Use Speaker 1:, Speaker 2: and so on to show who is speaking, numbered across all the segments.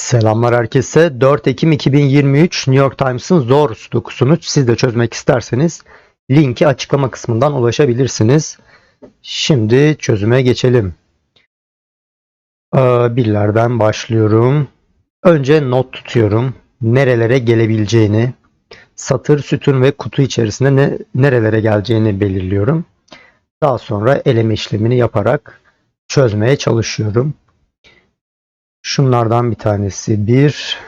Speaker 1: Selamlar herkese. 4 Ekim 2023 New York Times'ın zor sudokusunu siz de çözmek isterseniz linki açıklama kısmından ulaşabilirsiniz. Şimdi çözüme geçelim. Ee, birlerden başlıyorum. Önce not tutuyorum. Nerelere gelebileceğini, satır, sütun ve kutu içerisinde ne, nerelere geleceğini belirliyorum. Daha sonra eleme işlemini yaparak çözmeye çalışıyorum. Şunlardan bir tanesi bir.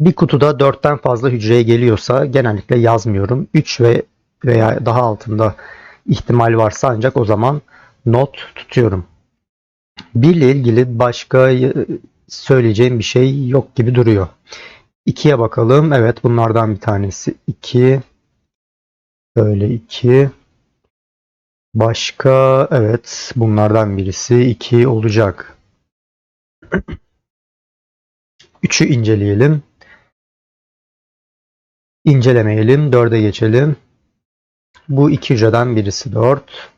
Speaker 1: Bir kutuda dörtten fazla hücreye geliyorsa genellikle yazmıyorum. 3 ve veya daha altında ihtimal varsa ancak o zaman not tutuyorum. Bir ile ilgili başka söyleyeceğim bir şey yok gibi duruyor. 2'ye bakalım. Evet bunlardan bir tanesi 2. Böyle 2. Başka evet bunlardan birisi 2 olacak. 3'ü inceleyelim. İncelemeyelim. 4'e geçelim. Bu iki hücreden birisi 4.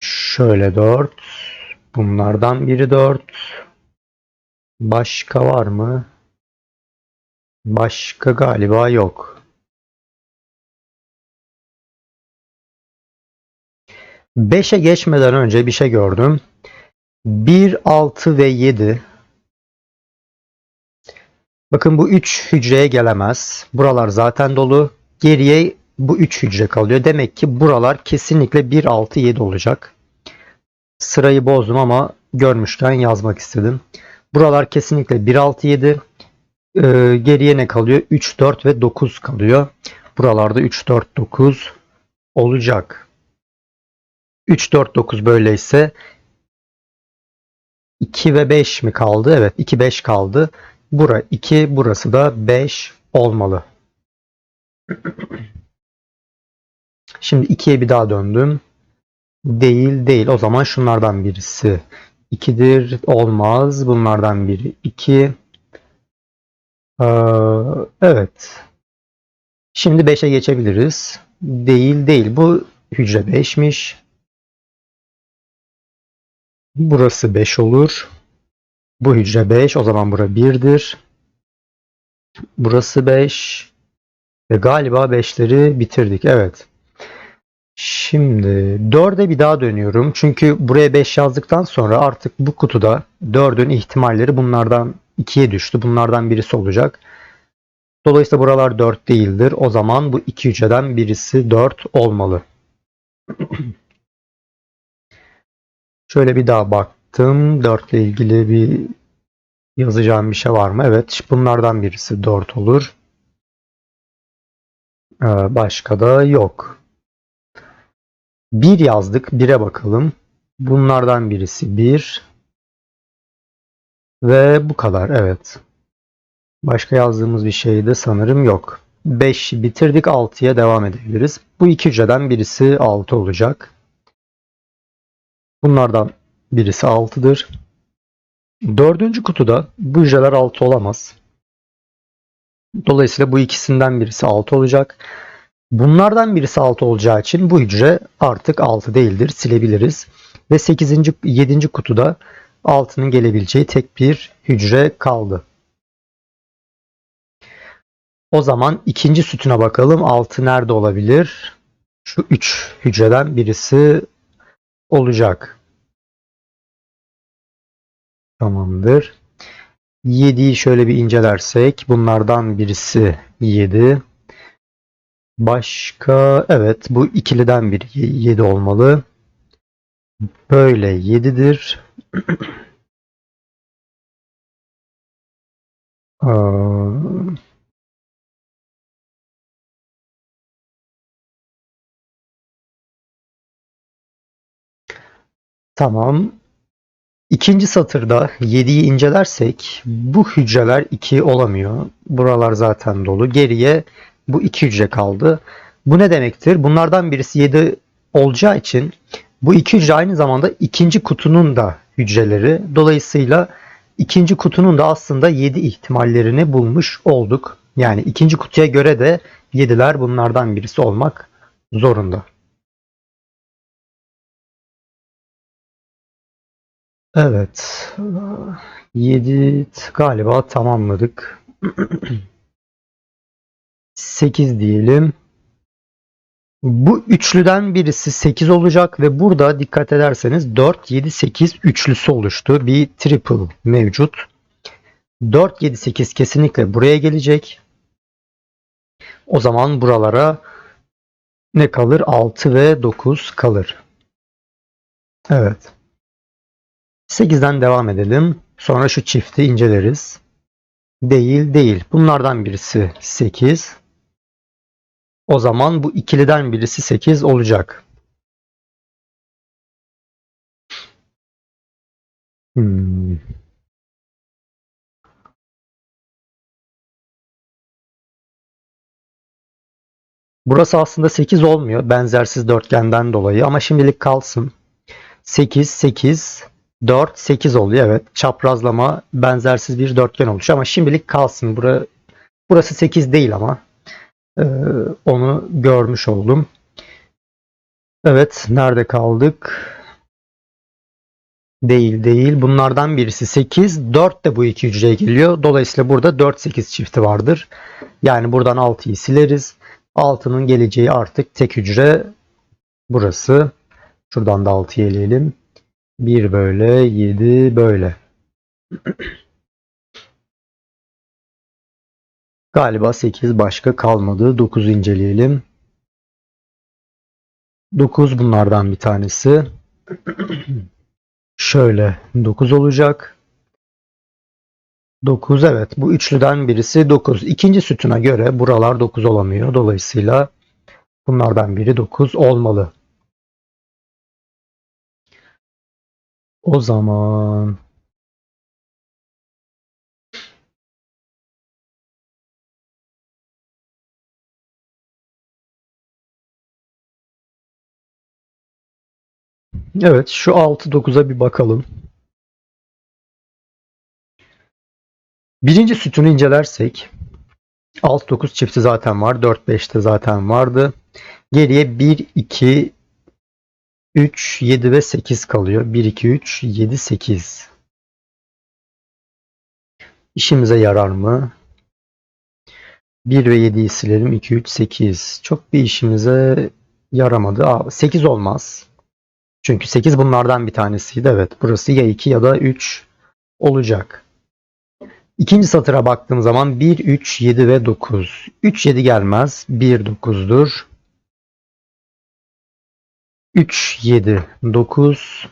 Speaker 1: Şöyle 4. Bunlardan biri 4. Başka var mı? Başka galiba yok. 5'e geçmeden önce bir şey gördüm. 1, 6 ve 7. Bakın bu 3 hücreye gelemez. Buralar zaten dolu. Geriye bu 3 hücre kalıyor. Demek ki buralar kesinlikle 1, 6, 7 olacak. Sırayı bozdum ama görmüşken yazmak istedim. Buralar kesinlikle 1, 6, 7. Ee, geriye ne kalıyor? 3, 4 ve 9 kalıyor. Buralarda 3, 4, 9 olacak. 3, 4, 9 böyleyse 2 ve 5 mi kaldı? Evet 2 5 kaldı. Bura 2 burası da 5 olmalı. Şimdi 2'ye bir daha döndüm. Değil değil. O zaman şunlardan birisi 2'dir. Olmaz. Bunlardan biri 2. Ee, evet. Şimdi 5'e geçebiliriz. Değil değil. Bu hücre 5'miş. Burası 5 olur. Bu hücre 5. O zaman bura 1'dir. Burası 5. Ve galiba 5'leri bitirdik. Evet. Şimdi 4'e bir daha dönüyorum. Çünkü buraya 5 yazdıktan sonra artık bu kutuda 4'ün ihtimalleri bunlardan 2'ye düştü. Bunlardan birisi olacak. Dolayısıyla buralar 4 değildir. O zaman bu iki hücreden birisi 4 olmalı. Şöyle bir daha baktım. 4 ile ilgili bir yazacağım bir şey var mı? Evet. Bunlardan birisi 4 olur. Ee, başka da yok. 1 yazdık. 1'e bakalım. Bunlardan birisi 1. Ve bu kadar. Evet. Başka yazdığımız bir şey de sanırım yok. 5 bitirdik. 6'ya devam edebiliriz. Bu iki hücreden birisi 6 olacak. Bunlardan birisi 6'dır. Dördüncü kutuda bu hücreler 6 olamaz. Dolayısıyla bu ikisinden birisi 6 olacak. Bunlardan birisi 6 olacağı için bu hücre artık 6 değildir. Silebiliriz. Ve 8. 7. kutuda 6'nın gelebileceği tek bir hücre kaldı. O zaman ikinci sütuna bakalım. 6 nerede olabilir? Şu 3 hücreden birisi olacak. Tamamdır. 7'yi şöyle bir incelersek bunlardan birisi 7. Başka evet bu ikiliden biri 7 olmalı. Böyle 7'dir. Tamam. İkinci satırda 7'yi incelersek bu hücreler 2 olamıyor. Buralar zaten dolu. Geriye bu 2 hücre kaldı. Bu ne demektir? Bunlardan birisi 7 olacağı için bu iki hücre aynı zamanda ikinci kutunun da hücreleri. Dolayısıyla ikinci kutunun da aslında 7 ihtimallerini bulmuş olduk. Yani ikinci kutuya göre de 7'ler bunlardan birisi olmak zorunda. Evet. 7 galiba tamamladık. 8 diyelim. Bu üçlüden birisi 8 olacak ve burada dikkat ederseniz 4, 7, 8 üçlüsü oluştu. Bir triple mevcut. 4, 7, 8 kesinlikle buraya gelecek. O zaman buralara ne kalır? 6 ve 9 kalır. Evet. 8'den devam edelim. Sonra şu çifti inceleriz. Değil, değil. Bunlardan birisi 8. O zaman bu ikiliden birisi 8 olacak. Hmm. Burası aslında 8 olmuyor benzersiz dörtgenden dolayı ama şimdilik kalsın. 8, 8, 4, 8 oluyor evet. Çaprazlama benzersiz bir dörtgen oluşuyor ama şimdilik kalsın. Bura, burası 8 değil ama ee, onu görmüş oldum. Evet nerede kaldık? Değil değil. Bunlardan birisi 8. 4 de bu iki hücreye geliyor. Dolayısıyla burada 4-8 çifti vardır. Yani buradan 6'yı sileriz. 6'nın geleceği artık tek hücre burası. Şuradan da 6'yı eleyelim. 1 böyle, 7 böyle. Galiba 8 başka kalmadı. 9 inceleyelim. 9 bunlardan bir tanesi. Şöyle 9 olacak. 9 evet bu üçlüden birisi 9. İkinci sütuna göre buralar 9 olamıyor. Dolayısıyla bunlardan biri 9 olmalı. O zaman Evet şu 6-9'a bir bakalım. Birinci sütunu incelersek 6-9 çifti zaten var. 4-5'te zaten vardı. Geriye 1, 2, 3, 7 ve 8 kalıyor. 1, 2, 3, 7, 8. İşimize yarar mı? 1 ve 7'yi silelim. 2, 3, 8. Çok bir işimize yaramadı. Aa, 8 olmaz. Çünkü 8 bunlardan bir tanesiydi. Evet burası ya 2 ya da 3 olacak. İkinci satıra baktığım zaman 1, 3, 7 ve 9. 3, 7 gelmez. 1, 9'dur. 3, 7, 9.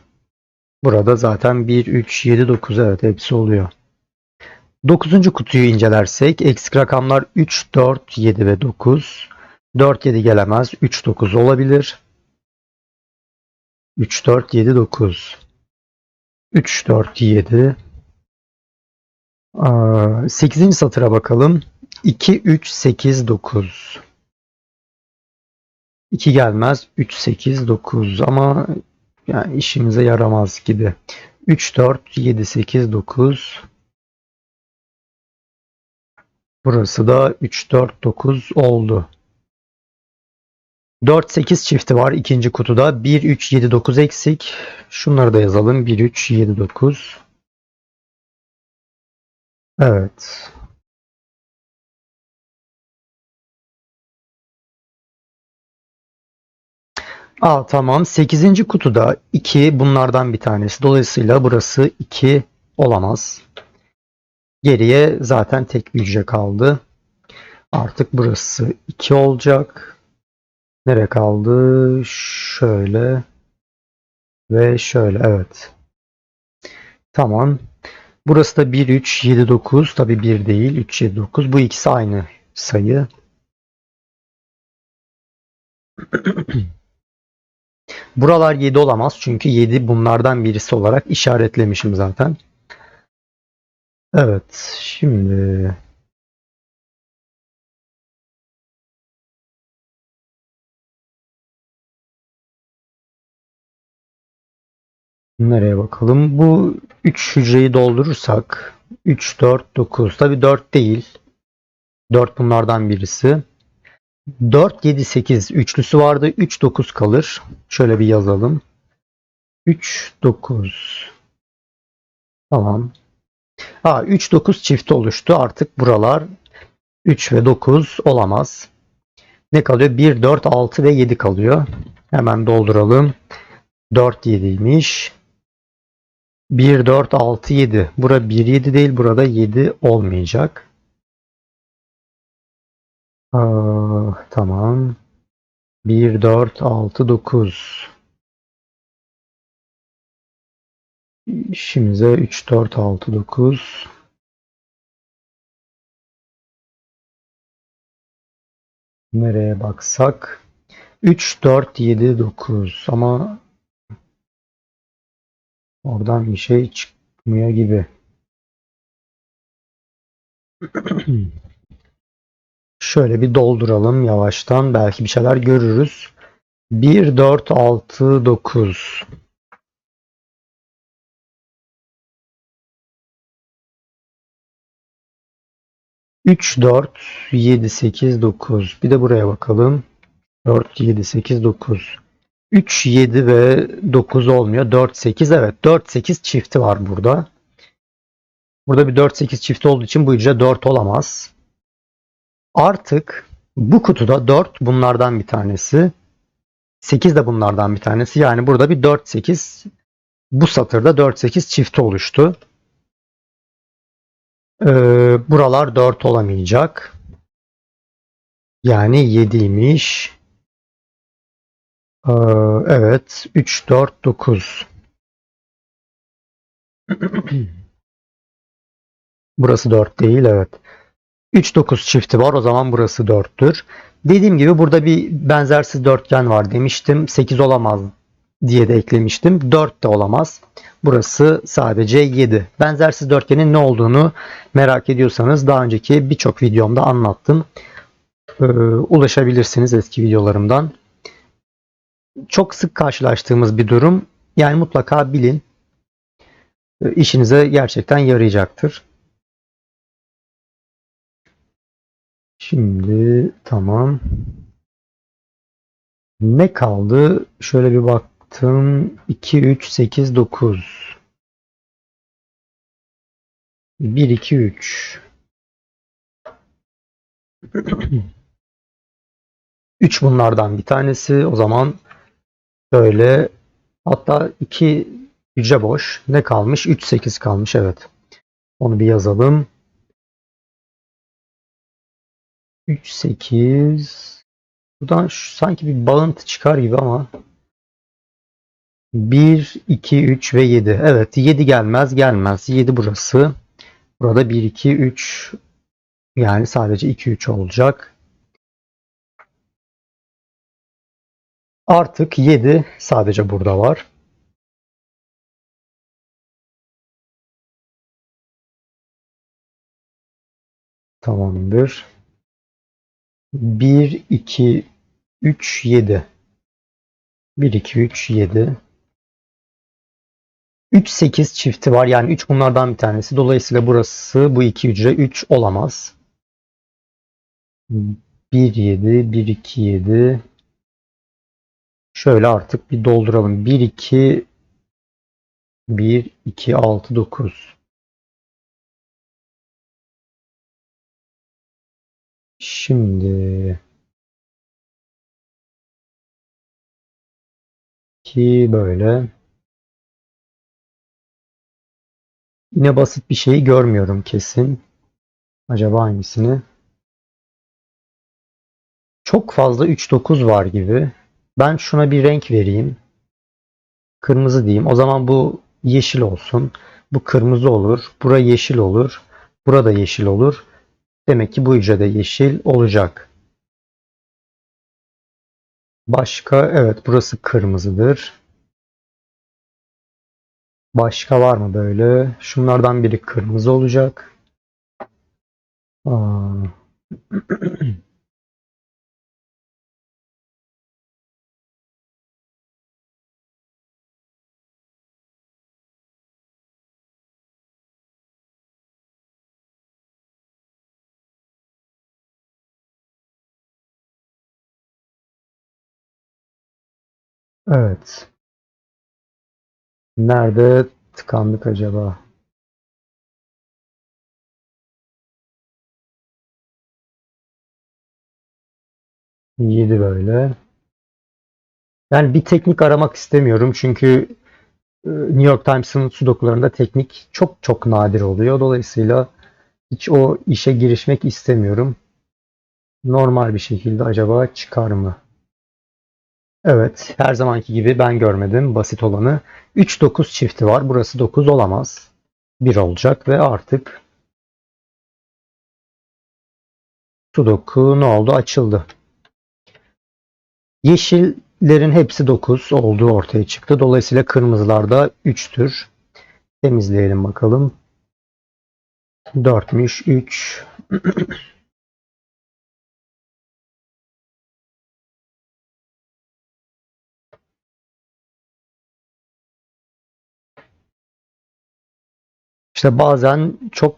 Speaker 1: Burada zaten 1, 3, 7, 9 evet hepsi oluyor. 9. kutuyu incelersek eksik rakamlar 3, 4, 7 ve 9. 4, 7 gelemez. 3, 9 olabilir. 3, 4, 7, 9. 3, 4, 7. 8. satıra bakalım. 2, 3, 8, 9. 2 gelmez. 3, 8, 9 ama yani işimize yaramaz gibi. 3, 4, 7, 8, 9. Burası da 3, 4, 9 oldu. 4, 8 çifti var ikinci kutuda. 1, 3, 7, 9 eksik. Şunları da yazalım. 1, 3, 7, 9. Evet. Aa tamam. 8. kutuda 2 bunlardan bir tanesi. Dolayısıyla burası 2 olamaz. Geriye zaten tek hücre kaldı. Artık burası 2 olacak. Nere kaldı? Şöyle ve şöyle. Evet. Tamam. Burası da 1, 3, 7, 9. Tabi 1 değil. 3, 7, 9. Bu ikisi aynı sayı. Buralar 7 olamaz. Çünkü 7 bunlardan birisi olarak işaretlemişim zaten. Evet. Şimdi Nereye bakalım? Bu 3 hücreyi doldurursak 3, 4, 9. Tabi 4 değil. 4 bunlardan birisi. 4, 7, 8 üçlüsü vardı. 3, 9 kalır. Şöyle bir yazalım. 3, 9. Tamam. Ha 3 9 çifti oluştu. Artık buralar 3 ve 9 olamaz. Ne kalıyor? 1 4 6 ve 7 kalıyor. Hemen dolduralım. 4 7'ymiş. 1 4 6 7. Bura 1 7 değil, burada 7 olmayacak. Aa, tamam. 1 4 6 9. İşimize 3 4 6 9. Nereye baksak 3 4 7 9 ama oradan bir şey çıkmıyor gibi. Şöyle bir dolduralım yavaştan. Belki bir şeyler görürüz. 1 4 6 9 3 4 7 8 9 bir de buraya bakalım. 4 7 8 9 3 7 ve 9 olmuyor. 4 8 evet. 4 8 çifti var burada. Burada bir 4 8 çifti olduğu için bu hücre 4 olamaz artık bu kutuda 4 bunlardan bir tanesi 8 de bunlardan bir tanesi yani burada bir 4 8 bu satırda 4 8 çifti oluştu ee, buralar 4 olamayacak. Yani 7'ymiş. Ee, evet. 3, 4, 9. burası 4 değil. Evet. 3, 9 çifti var. O zaman burası 4'tür. Dediğim gibi burada bir benzersiz dörtgen var demiştim. 8 olamaz diye de eklemiştim. 4 de olamaz. Burası sadece 7. Benzersiz dörtgenin ne olduğunu merak ediyorsanız daha önceki birçok videomda anlattım. Ee, ulaşabilirsiniz eski videolarımdan. Çok sık karşılaştığımız bir durum. Yani mutlaka bilin. Ee, işinize gerçekten yarayacaktır. Şimdi tamam. Ne kaldı? Şöyle bir bak Baktım 2, 3, 8, 9. 1, 2, 3. 3 bunlardan bir tanesi. O zaman böyle hatta 2 hücre boş. Ne kalmış? 3, 8 kalmış. Evet. Onu bir yazalım. 3, 8. Buradan şu, sanki bir bağıntı çıkar gibi ama 1, 2, 3 ve 7. Evet 7 gelmez gelmez. 7 burası. Burada 1, 2, 3 yani sadece 2, 3 olacak. Artık 7 sadece burada var. Tamamdır. 1, 2, 3, 7. 1, 2, 3, 7. 3 8 çifti var. Yani 3 bunlardan bir tanesi. Dolayısıyla burası bu iki hücre 3 olamaz. 1 7 1 2 7 Şöyle artık bir dolduralım. 1 2 Şimdi ki böyle Yine basit bir şey görmüyorum kesin. Acaba hangisini? Çok fazla 3-9 var gibi. Ben şuna bir renk vereyim. Kırmızı diyeyim. O zaman bu yeşil olsun. Bu kırmızı olur. Bura yeşil olur. Burada yeşil olur. Demek ki bu hücrede yeşil olacak. Başka evet burası kırmızıdır. Başka var mı böyle? Şunlardan biri kırmızı olacak. Aa. Evet. Nerede tıkandık acaba? Yedi böyle. Yani bir teknik aramak istemiyorum çünkü e, New York Times'ın sudokularında teknik çok çok nadir oluyor. Dolayısıyla hiç o işe girişmek istemiyorum. Normal bir şekilde acaba çıkar mı? Evet, her zamanki gibi ben görmedim basit olanı. 3-9 çifti var. Burası 9 olamaz. 1 olacak ve artık Sudoku ne oldu? Açıldı. Yeşillerin hepsi 9 olduğu ortaya çıktı. Dolayısıyla kırmızılar da 3'tür. Temizleyelim bakalım. 4'müş 3. İşte bazen çok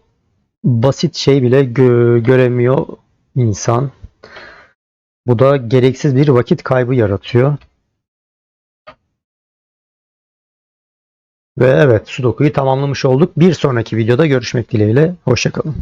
Speaker 1: basit şey bile gö- göremiyor insan. Bu da gereksiz bir vakit kaybı yaratıyor. Ve evet Sudoku'yu tamamlamış olduk. Bir sonraki videoda görüşmek dileğiyle. Hoşçakalın.